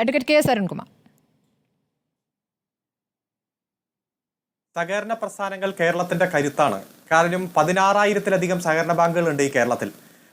Advocate K S Arunkumar. സഹകരണ പ്രസ്ഥാനങ്ങൾ കേരളത്തിന്റെ കരുത്താണ്. കാരണം പതിനാറായിരത്തിലധികം സഹകരണ ബാങ്കുകൾ ഉണ്ട് ഈ കേരളത്തിൽ.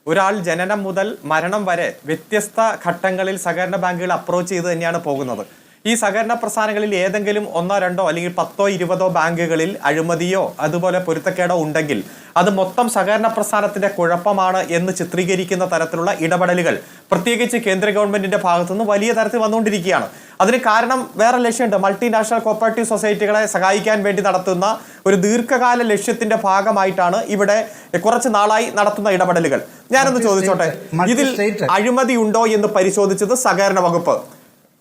ഒരാൾ ജനനം മുതൽ മരണം വരെ വ്യത്യസ്ത ഘട്ടങ്ങളിൽ സഹകരണ ബാങ്കുകൾ അപ്രോച്ച് ചെയ്ത് തന്നെയാണ് പോകുന്നത്. ഈ സഹകരണ പ്രസ്ഥാനങ്ങളിൽ ഏതെങ്കിലും ഒന്നോ രണ്ടോ അല്ലെങ്കിൽ പത്തോ ഇരുപതോ ബാങ്കുകളിൽ അഴിമതിയോ അതുപോലെ പൊരുത്തക്കേടോ ഉണ്ടെങ്കിൽ അത് മൊത്തം സഹകരണ പ്രസ്ഥാനത്തിന്റെ കുഴപ്പമാണ് എന്ന് ചിത്രീകരിക്കുന്ന തരത്തിലുള്ള ഇടപെടലുകൾ പ്രത്യേകിച്ച് കേന്ദ്ര ഗവൺമെന്റിന്റെ ഭാഗത്തുനിന്ന് വലിയ തരത്തിൽ വന്നുകൊണ്ടിരിക്കുകയാണ്. അതിന് കാരണം വേറെ ലക്ഷ്യമുണ്ട്. മൾട്ടിനാഷണൽ കോപ്പറേറ്റീവ് സൊസൈറ്റികളെ സഹായിക്കാൻ വേണ്ടി നടത്തുന്ന ഒരു ദീർഘകാല ലക്ഷ്യത്തിന്റെ ഭാഗമായിട്ടാണ് ഇവിടെ കുറച്ച് നാളായി നടത്തുന്ന ഇടപെടലുകൾ. ഞാനൊന്ന് ചോദിച്ചോട്ടെ? ഇതിൽ അഴിമതി ഉണ്ടോ എന്ന് പരിശോധിച്ചത് സഹകരണ വകുപ്പ്.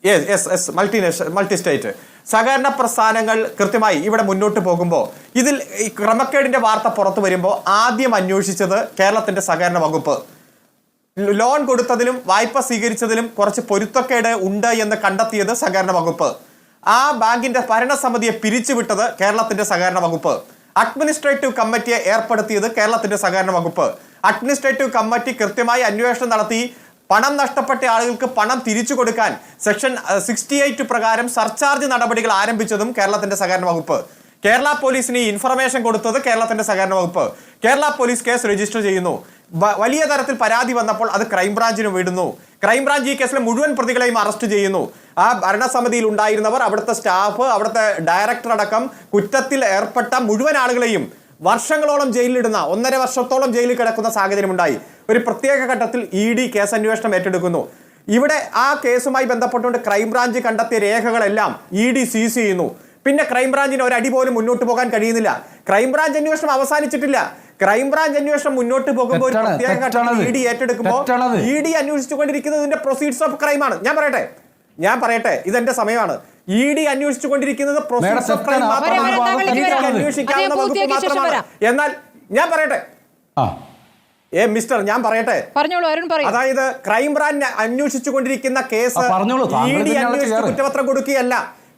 Yes yes yes multi multi state സഹകരണ പ്രസ്ഥാനങ്ങൾ കൃത്യമായി ഇവിടെ മുന്നോട്ട് പോകുമ്പോൾ ഇതിൽ ഈ ക്രമക്കേടിന്റെ വാർത്ത പുറത്തു വരുമ്പോൾ ആദ്യം അന്വേഷിച്ചത് കേരളത്തിന്റെ സഹകരണ വകുപ്പ്. ലോൺ കൊടുത്തതിലും വായ്പ സ്വീകരിച്ചതിലും കുറച്ച് പൊരുത്തക്കേട് ഉണ്ട് എന്ന് കണ്ടെത്തിയത് സഹകരണ വകുപ്പ്. ആ ബാങ്കിന്റെ ഭരണസമിതിയെ പിരിച്ചുവിട്ടത് കേരളത്തിന്റെ സഹകരണ വകുപ്പ്. അഡ്മിനിസ്ട്രേറ്റീവ് കമ്മിറ്റിയെ ഏർപ്പെടുത്തിയത് കേരളത്തിന്റെ സഹകരണ വകുപ്പ്. അഡ്മിനിസ്ട്രേറ്റീവ് കമ്മിറ്റി കൃത്യമായി അന്വേഷണം നടത്തി പണം നഷ്ടപ്പെട്ട ആളുകൾക്ക് പണം തിരിച്ചു കൊടുക്കാൻ സെക്ഷൻ സിക്സ്റ്റി എയ്റ്റ് പ്രകാരം സർചാർജ് നടപടികൾ ആരംഭിച്ചതും കേരളത്തിന്റെ സഹകരണ വകുപ്പ്. കേരള പോലീസിന് ഇൻഫർമേഷൻ കൊടുത്തത് കേരളത്തിന്റെ സഹകരണ വകുപ്പ്. കേരള പോലീസ് കേസ് രജിസ്റ്റർ ചെയ്യുന്നു. വലിയ തരത്തിൽ പരാതി വന്നപ്പോൾ അത് ക്രൈംബ്രാഞ്ചിന് വിടുന്നു. ക്രൈംബ്രാഞ്ച് ഈ കേസിലെ മുഴുവൻ പ്രതികളെയും അറസ്റ്റ് ചെയ്യുന്നു. ആ ഭരണസമിതിയിൽ ഉണ്ടായിരുന്നവർ അവിടുത്തെ സ്റ്റാഫ് അവിടുത്തെ ഡയറക്ടർ അടക്കം കുറ്റത്തിൽ ഏർപ്പെട്ട മുഴുവൻ ആളുകളെയും വർഷങ്ങളോളം ജയിലിലിടുന്ന ഒന്നര വർഷത്തോളം ജയിലിൽ കിടക്കുന്ന സാഹചര്യമുണ്ടായി. ഒരു പ്രത്യേക ഘട്ടത്തിൽ ഇ ഡി കേസ് അന്വേഷണം ഏറ്റെടുക്കുന്നു. ഇവിടെ ആ കേസുമായി ബന്ധപ്പെട്ടുകൊണ്ട് ക്രൈംബ്രാഞ്ച് കണ്ടെത്തിയ രേഖകളെല്ലാം ഇ ഡി സീസ് ചെയ്യുന്നു. പിന്നെ ക്രൈംബ്രാഞ്ചിന് ഒരടി പോലും മുന്നോട്ട് പോകാൻ കഴിയുന്നില്ല. ക്രൈംബ്രാഞ്ച് അന്വേഷണം അവസാനിച്ചിട്ടില്ല. ക്രൈംബ്രാഞ്ച് അന്വേഷണം മുന്നോട്ട് പോകുമ്പോൾ ഒരു പ്രത്യേക ഘട്ടത്തിൽ. ഇ ഡി ഏറ്റെടുക്കുമ്പോൾ. ഇ ഡി അന്വേഷിച്ചുകൊണ്ടിരിക്കുന്നതിന്റെ പ്രൊസീഡ്സ് ഓഫ് ക്രൈമാണ് ഞാൻ പറയട്ടെ? ഞാൻ പറയട്ടെ? ഇതെന്റെ സമയമാണ്. ഇ ഡി അന്വേഷിച്ചുകൊണ്ടിരിക്കുന്നത്. മാത്രമാണ്. ഡിക്ക് വരാം. അന്വേഷിക്കാവുന്ന വകുപ്പ് മാത്രമാണ് എന്നാൽ ഞാൻ പറയട്ടെ ആ ഏ മിസ്റ്റർ ഞാൻ പറയട്ടെ പറഞ്ഞോളൂ അരുൺ പറയൂ അതായത് ക്രൈംബ്രാഞ്ച് അന്വേഷിച്ചുകൊണ്ടിരിക്കുന്ന കേസ്. ഇ ഡി അന്വേഷിച്ച്. കുറ്റപത്രം കൊടുക്കുകയല്ല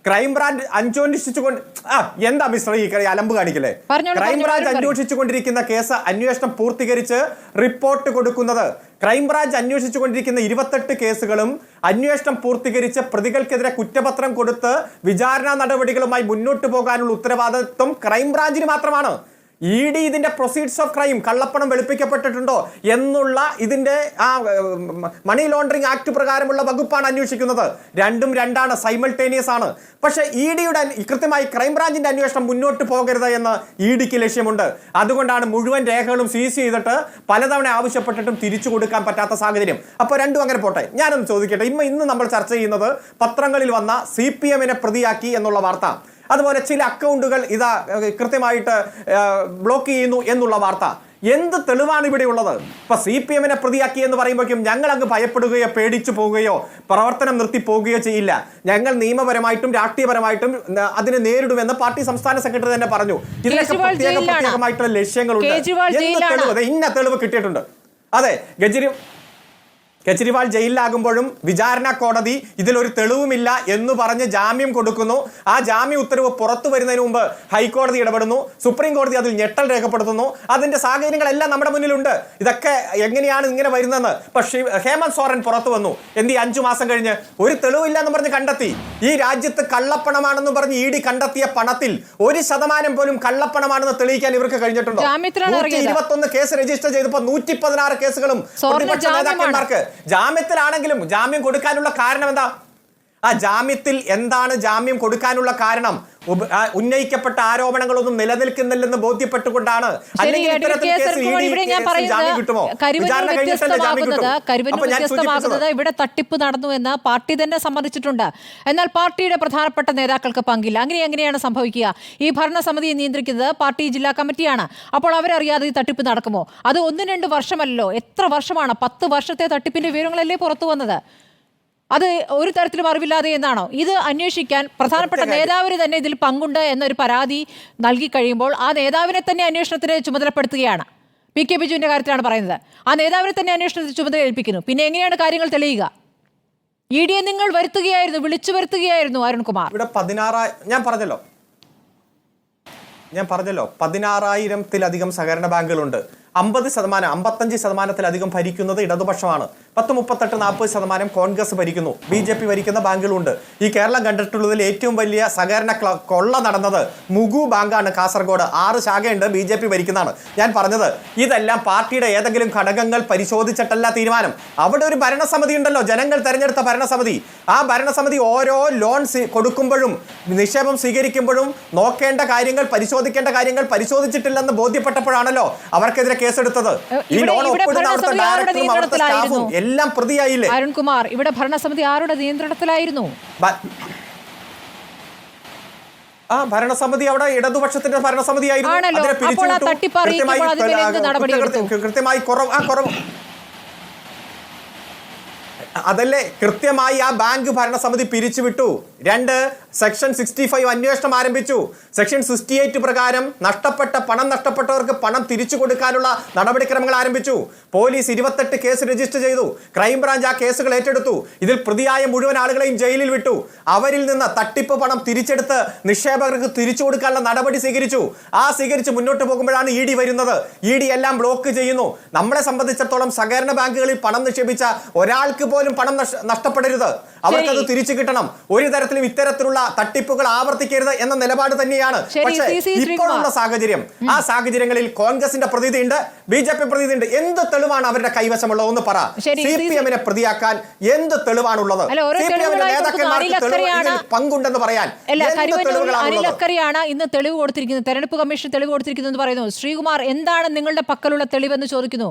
ക്രൈംബ്രാഞ്ച് അന്വേഷിച്ചുകൊണ്ട് ആ എന്താ മിസ്റ്റർ ഈ കറി അലമ്പ് കാണിക്കല്ലേ ക്രൈംബ്രാഞ്ച് അന്വേഷിച്ചു കൊണ്ടിരിക്കുന്ന അന്വേഷിച്ചുകൊണ്ടിരിക്കുന്ന കേസ് അന്വേഷണം പൂർത്തീകരിച്ച് റിപ്പോർട്ട് കൊടുക്കുന്നത് ക്രൈംബ്രാഞ്ച് അന്വേഷിച്ചുകൊണ്ടിരിക്കുന്ന ഇരുപത്തെട്ട് കേസുകളും അന്വേഷണം പൂർത്തീകരിച്ച് പ്രതികൾക്കെതിരെ കുറ്റപത്രം കൊടുത്ത് വിചാരണ നടപടികളുമായി മുന്നോട്ട് പോകാനുള്ള ഉത്തരവാദിത്വം ക്രൈംബ്രാഞ്ചിന് മാത്രമാണ്. ഇ ഡി ഇതിന്റെ പ്രൊസീഡ്സ് ഓഫ് ക്രൈം കള്ളപ്പണം വെളുപ്പിക്കപ്പെട്ടിട്ടുണ്ടോ എന്നുള്ള ഇതിന്റെ ആ മണി ലോണ്ടറിങ് ആക്ട് പ്രകാരമുള്ള വകുപ്പാണ് അന്വേഷിക്കുന്നത്. രണ്ടും രണ്ടാണ് സൈമൾട്ടേനിയസ് ആണ്. പക്ഷേ ഇ ഡിയുടെ കൃത്യമായി ക്രൈംബ്രാഞ്ചിന്റെ അന്വേഷണം മുന്നോട്ട് പോകരുത് എന്ന് ഇ ഡിക്ക് ലക്ഷ്യമുണ്ട്. അതുകൊണ്ടാണ് മുഴുവൻ രേഖകളും സീസ് ചെയ്തിട്ട് പലതവണ ആവശ്യപ്പെട്ടിട്ടും തിരിച്ചു കൊടുക്കാൻ പറ്റാത്ത സാഹചര്യം. അപ്പോൾ രണ്ടും അങ്ങനെ പോട്ടെ. ഞാനൊന്ന് ചോദിക്കട്ടെ. ഇന്ന് ഇന്ന് നമ്മൾ ചർച്ച ചെയ്യുന്നത് പത്രങ്ങളിൽ വന്ന സി പി എമ്മിനെ പ്രതിയാക്കി എന്നുള്ള വാർത്ത. അതുപോലെ ചില അക്കൗണ്ടുകൾ ഇതാ കൃത്യമായിട്ട് ബ്ലോക്ക് ചെയ്യുന്നു എന്നുള്ള വാർത്ത. എന്ത് തെളിവാണ് ഇവിടെ ഉള്ളത്? ഇപ്പൊ സി പി എമ്മിനെ പ്രതിയാക്കി എന്ന് പറയുമ്പോഴേക്കും ഞങ്ങൾ അങ്ങ് ഭയപ്പെടുകയോ പേടിച്ചു പോവുകയോ പ്രവർത്തനം നിർത്തി പോവുകയോ ചെയ്യില്ല. ഞങ്ങൾ നിയമപരമായിട്ടും രാഷ്ട്രീയപരമായിട്ടും അതിനെ നേരിടുമെന്ന് പാർട്ടി സംസ്ഥാന സെക്രട്ടറി തന്നെ പറഞ്ഞു. പ്രത്യേക ജയിലിലാണ്. പ്രത്യേകമായിട്ടുള്ള ലക്ഷ്യങ്ങളുണ്ട്. എന്ത് തെളിവ്? ഇന്ന തെളിവ് കിട്ടിയിട്ടുണ്ട്. അതെ ഗജരി കെജ്രിവാൾ ജയിലിലാകുമ്പോഴും വിചാരണ കോടതി ഇതിലൊരു തെളിവുമില്ല എന്ന് പറഞ്ഞ് ജാമ്യം കൊടുക്കുന്നു. ആ ജാമ്യ ഉത്തരവ് പുറത്തു വരുന്നതിന് മുമ്പ് ഹൈക്കോടതി ഇടപെടുന്നു. സുപ്രീം കോടതി അതിൽ ഞെട്ടൽ രേഖപ്പെടുത്തുന്നു. അതിന്റെ സാഹചര്യങ്ങളെല്ലാം നമ്മുടെ മുന്നിലുണ്ട്. ഇതൊക്കെ എങ്ങനെയാണ് ഇങ്ങനെ വരുന്നതെന്ന്. പക്ഷേ ഹേമന്ത് സോറൻ പുറത്തു വന്നു. എന്ത് ഈ അഞ്ചു മാസം കഴിഞ്ഞ്? ഒരു തെളിവില്ല എന്ന് പറഞ്ഞ് കണ്ടെത്തി. ഈ രാജ്യത്ത് കള്ളപ്പണമാണെന്ന് പറഞ്ഞ് ഇ ഡി കണ്ടെത്തിയ പണത്തിൽ ഒരു ശതമാനം പോലും കള്ളപ്പണമാണെന്ന് തെളിയിക്കാൻ ഇവർക്ക് കഴിഞ്ഞിട്ടുണ്ടോ. ഇരുപത്തൊന്ന് കേസ് രജിസ്റ്റർ ചെയ്തപ്പോൾ നൂറ്റി പതിനാറ് കേസുകളും പ്രതിപക്ഷ നേതാക്കന്മാർക്ക് ജാമ്യത്തിലാണെങ്കിലും ജാമ്യം കൊടുക്കാനുള്ള കാരണം എന്താ? ആ ജാമ്യത്തിൽ എന്താണ് ജാമ്യം കൊടുക്കാനുള്ള കാരണം? ഉന്നയിക്കപ്പെട്ട ആരോപണങ്ങളൊന്നും നിലനിൽക്കുന്നില്ലെന്ന് ബോധ്യപ്പെട്ടുകൊണ്ടാണ്. അല്ലെങ്കിൽ വ്യത്യസ്തമാകുന്നത് ഇവിടെ തട്ടിപ്പ് നടന്നു എന്ന് പാർട്ടി തന്നെ സമ്മതിച്ചിട്ടുണ്ട്. എന്നാൽ പാർട്ടിയുടെ പ്രധാനപ്പെട്ട നേതാക്കൾക്ക് പങ്കില്ല. അങ്ങനെ എങ്ങനെയാണ് സംഭവിക്കുക? ഈ ഭരണസമിതിയെ നിയന്ത്രിക്കുന്നത് പാർട്ടി ജില്ലാ കമ്മിറ്റിയാണ്. അപ്പോൾ അവരറിയാതെ ഈ തട്ടിപ്പ് നടക്കുമോ? അത് ഒന്ന് രണ്ട് വർഷമല്ലോ എത്ര വർഷമാണ്? പത്ത് വർഷത്തെ തട്ടിപ്പിന്റെ വിവരങ്ങളല്ലേ പുറത്തു വന്നത്? അത് ഒരു തരത്തിലും അറിവില്ലാതെ എന്നാണോ? ഇത് അന്വേഷിക്കാൻ പ്രധാനപ്പെട്ട നേതാവിന് തന്നെ ഇതിൽ പങ്കുണ്ട് എന്നൊരു പരാതി നൽകി കഴിയുമ്പോൾ ആ നേതാവിനെ തന്നെ അന്വേഷണത്തിന് ചുമതലപ്പെടുത്തുകയാണ്. പി കെ ബിജുവിന്റെ കാര്യത്തിലാണ് പറയുന്നത്. ആ നേതാവിനെ തന്നെ അന്വേഷണത്തിന് ചുമതല ഏൽപ്പിക്കുന്നു പിന്നെ എങ്ങനെയാണ് കാര്യങ്ങൾ തെളിയുക? ഇ ഡിയെ നിങ്ങൾ വരുത്തുകയായിരുന്നു വിളിച്ചു വരുത്തുകയായിരുന്നു അരുൺകുമാർ. ഇവിടെ പതിനാറായി ഞാൻ പറഞ്ഞല്ലോ. ഞാൻ പറഞ്ഞല്ലോ പതിനാറായിരത്തിലധികം സഹകരണ ബാങ്കുകളുണ്ട്. അമ്പത് ശതമാനം അമ്പത്തഞ്ച് ശതമാനത്തിലധികം ഭരിക്കുന്നത് ഇടതുപക്ഷമാണ്. പത്ത് മുപ്പത്തെട്ട് നാൽപ്പത് ശതമാനം കോൺഗ്രസ് ഭരിക്കുന്നു. ബി ജെ പി ഭരിക്കുന്ന ബാങ്കുകളുണ്ട്. ഈ കേരളം കണ്ടിട്ടുള്ളതിൽ ഏറ്റവും വലിയ സഹകരണ കൊള്ള നടന്നത് മുഗു ബാങ്കാണ് കാസർഗോഡ്. ആറ് ശാഖയുണ്ട് ബി ജെ പി ഭരിക്കുന്നതാണ്. ഞാൻ പറഞ്ഞത് ഇതെല്ലാം പാർട്ടിയുടെ ഏതെങ്കിലും ഘടകങ്ങൾ പരിശോധിച്ചിട്ടല്ല തീരുമാനം. അവിടെ ഒരു ഭരണസമിതി ഉണ്ടല്ലോ ജനങ്ങൾ തെരഞ്ഞെടുത്ത ഭരണസമിതി. ആ ഭരണസമിതി ഓരോ ലോൺ കൊടുക്കുമ്പോഴും നിക്ഷേപം സ്വീകരിക്കുമ്പോഴും നോക്കേണ്ട കാര്യങ്ങൾ പരിശോധിക്കേണ്ട കാര്യങ്ങൾ പരിശോധിച്ചിട്ടില്ലെന്ന് ബോധ്യപ്പെട്ടപ്പോഴാണല്ലോ അവർക്കെതിരെ കേസെടുത്തത്. ഈ ലോൺ ഒപ്പിടുന്ന അവിടുത്തെ ഡയറക്ടറും അവിടുത്തെ സ്റ്റാഫും എല്ലാം പ്രതിയായില്ലേ? അരുൺകുമാർ ഇവിടെ ഭരണസമിതി ആരുടെ നിയന്ത്രണത്തിലായിരുന്നു? ആ ഭരണസമിതി അവിടെ ഇടതുപക്ഷത്തിന്റെ ഭരണസമിതി ആയിരുന്നു അതിനെ അപ്പോൾ ആ പിരിച്ചുവിട്ടു. തട്ടിപ്പ് അറിയിക്കുമ്പോൾ കൃത്യമായി അതിന്മേൽ എന്ത് കൃത്യ- നടപടി കൃത്യ- എടുത്തു? കൃത്യമായി കുറവ് ആ കുറവ് അതല്ലേ കൃത്യമായി ആ ബാങ്ക് ഭരണസമിതി പിരിച്ചുവിട്ടു. രണ്ട് സെക്ഷൻ സിക്സ്റ്റി ഫൈവ് അന്വേഷണം ആരംഭിച്ചു. സെക്ഷൻ സിക്സ്റ്റി എയ്റ്റ് പ്രകാരം നഷ്ടപ്പെട്ട പണം നഷ്ടപ്പെട്ടവർക്ക് പണം തിരിച്ചു കൊടുക്കാനുള്ള നടപടിക്രമങ്ങൾ ആരംഭിച്ചു. പോലീസ് ഇരുപത്തെട്ട് കേസ് രജിസ്റ്റർ ചെയ്തു. ക്രൈംബ്രാഞ്ച് ആ കേസുകൾ ഏറ്റെടുത്തു. ഇതിൽ പ്രതിയായ മുഴുവൻ ആളുകളെയും ജയിലിൽ വിട്ടു. അവരിൽ നിന്ന് തട്ടിപ്പ് പണം തിരിച്ചെടുത്ത് നിക്ഷേപകർക്ക് തിരിച്ചു കൊടുക്കാനുള്ള നടപടി സ്വീകരിച്ചു. ആ സ്വീകരിച്ച് മുന്നോട്ട് പോകുമ്പോഴാണ് ഇ ഡി വരുന്നത്. ഇ ഡി എല്ലാം ബ്ലോക്ക് ചെയ്യുന്നു. നമ്മളെ സംബന്ധിച്ചിടത്തോളം സഹകരണ ബാങ്കുകളിൽ പണം നിക്ഷേപിച്ച ഒരാൾക്ക് പോലും പണം നഷ്ട- നഷ്ടപ്പെടരുത്. അവർക്കത് തിരിച്ചു കിട്ടണം. ഒരു തരത്തിലും ഇത്തരത്തിലുള്ള തട്ടിപ്പുകൾ ആവർത്തിക്കരുത് എന്ന നിലപാട് തന്നെയാണ്. പക്ഷേ. ഇപ്പോഴുള്ള സാഹചര്യം ആ സാഹചര്യങ്ങളിൽ കോൺഗ്രസിന്റെ പ്രതിനിധിയുണ്ട് ബി ജെ പി പ്രതിനിധിയുണ്ട്. എന്ത് തെളിവാണ് അവരുടെ കൈവശമുള്ളത്? ഒന്ന് പറ. സി. പി എമ്മിനെ പ്രതിയാക്കാൻ എന്ത് തെളിവാണുള്ളത്? സി പി എമ്മിന്റെ നേതാക്കന്മാർക്ക് പങ്കുണ്ടെന്ന് പറയാൻ അനിലക്കരയാണ് ഇന്ന് തെളിവ് കൊടുത്തിരിക്കുന്നത്. തെരഞ്ഞെടുപ്പ് കമ്മീഷൻ തെളിവ് കൊടുത്തിരിക്കുന്നു എന്ന് പറയുന്നു. ശ്രീകുമാർ എന്താണ് നിങ്ങളുടെ പക്കലുള്ള തെളിവെന്ന് ചോദിക്കുന്നു?